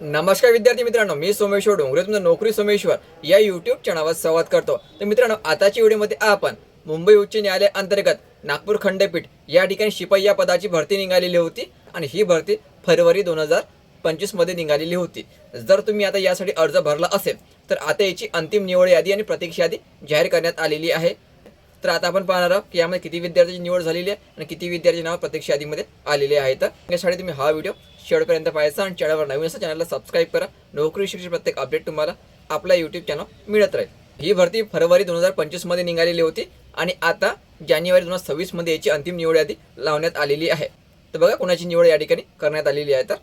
नमस्कार विद्यार्थी मित्रांनो मी सोमेश्वर डोंगरे तुमचं नोकरी सोमेश्वर या युट्यूब चॅनलवर संवाद करतो. तर मित्रांनो आताच्या व्हिडिओमध्ये आपण मुंबई उच्च न्यायालय अंतर्गत नागपूर खंडपीठ या ठिकाणी शिपाई या पदाची भरती निघालेली होती आणि ही भरती फरवरी दोन हजार पंचवीसमध्ये निघालेली होती. जर तुम्ही आता यासाठी अर्ज भरला असेल तर आता याची अंतिम निवड यादी आणि प्रतीक्षा यादी जाहीर करण्यात आलेली आहे. तर आता आपण पाहणार आहोत की यामध्ये किती विद्यार्थ्यांची निवड झालेली आहे आणि किती विद्यार्थी नाव प्रत्यक्ष यादीमध्ये आलेले आहेत. तर यासाठी तुम्ही हा व्हिडिओ शेवटपर्यंत पाहायचा आणि चॅनलवर नवीन असं चॅनलला सबस्क्राईब करा. नोकरी शिक्षण प्रत्येक अपडेट तुम्हाला आपला यूट्यूब चॅनल मिळत राहील. ही भरती फरवरी दोन हजार पंचवीसमध्ये निघालेली होती आणि आता जानेवारी दोन हजार सव्वीसमध्ये याची अंतिम निवड यादी लावण्यात आलेली आहे. तर बघा कोणाची निवड या ठिकाणी करण्यात आलेली आहे तर.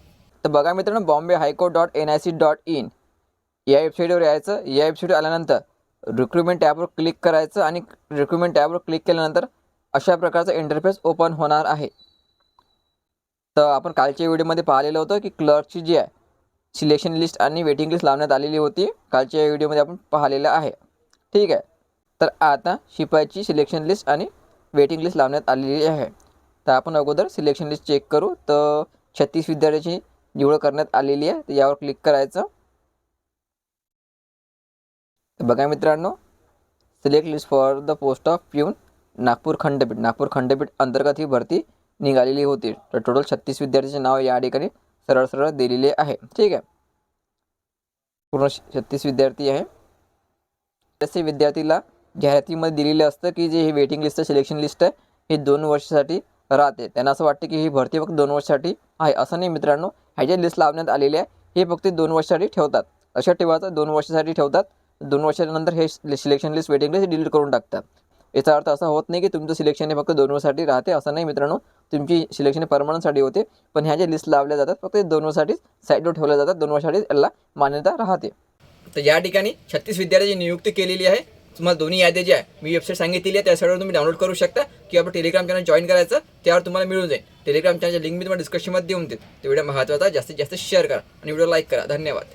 तर बघा मित्रांनो Bombay high court dot N I C dot in या वेबसाईटवर यायचं. या वेबसाईटवर आल्यानंतर रिक्रुटमेंट ॲपवर क्लिक करायचं आणि रिक्रुटमेंट ॲपवर क्लिक केल्यानंतर अशा प्रकारचा इंटरफेस ओपन होणार आहे. तर आपण कालच्या व्हिडिओमध्ये पाहिलेलं होतं की क्लर्कची जी आहे सिलेक्शन लिस्ट आणि वेटिंग लिस्ट लावण्यात आलेली होती. कालच्या व्हिडिओमध्ये आपण पाहिलेलं आहे. ठीक आहे. तर आता शिपाईची सिलेक्शन लिस्ट आणि वेटिंग लिस्ट लावण्यात आलेली आहे. तर आपण अगोदर सिलेक्शन लिस्ट चेक करू. तर छत्तीस विद्यार्थ्यांची निवड करण्यात आलेली आहे. तर यावर क्लिक करायचं. तर बघा मित्रांनो select list for the post of peon Nagpur खंडपीठ नागपूर खंडपीठ अंतर्गत ही भरती निघालेली होती. तर टोटल छत्तीस विद्यार्थ्यांचे नाव या ठिकाणी सरळ सरळ दिलेले आहे. ठीक आहे. पूर्ण छत्तीस विद्यार्थी आहे. तसे विद्यार्थीला जाहिरातीमध्ये दिलेलं असतं की जे हे वेटिंग लिस्ट सिलेक्शन लिस्ट आहे हे दोन वर्षासाठी राहते. त्यांना असं वाटतं की ही भरती फक्त दोन वर्षासाठी आहे. असं नाही मित्रांनो ह्याच्या लिस्ट लावण्यात आलेली आहे हे फक्त दोन वर्षासाठी ठेवतात. अशा ठेवायचं दोन वर्षासाठी ठेवतात. दोन वर्षानंतर हे selection list waiting list delete करून टाकतात. याचा अर्थ असा होत नाही की तुमचं सिलेक्शन हे फक्त दोन वर्षासाठी राहते. असं नाही मित्रांनो तुमची सिलेक्शन परमनंटसाठी होते. पण ह्या ज्या लिस्ट लावल्या जातात फक्त दोन वर्षासाठीच साईडवर ठेवल्या जातात. दोन वर्षासाठी याला मान्यता राहते. तर या ठिकाणी छत्तीस विद्यार्थ्यांची नियुक्ती केलेली आहे. तुम्हाला दोन्ही याद्या जी आहे मी वेबसाईट सांगितलेली आहे त्या साईडवर तुम्ही डाउनलोड करू शकता. किंवा आपण टेलिग्राम चॅनल जॉईन करायचं त्यावर तुम्हाला मिळून जाईल. टेलिग्राम चॅनलची लिंक मी तुम्हाला डिस्क्रिप्शनमध्ये देऊन देईल तो व्हिडिओ महत्त्वाचा जास्तीत जास्त शेअर करा. आणि व्हिडिओ लाईक करा. धन्यवाद.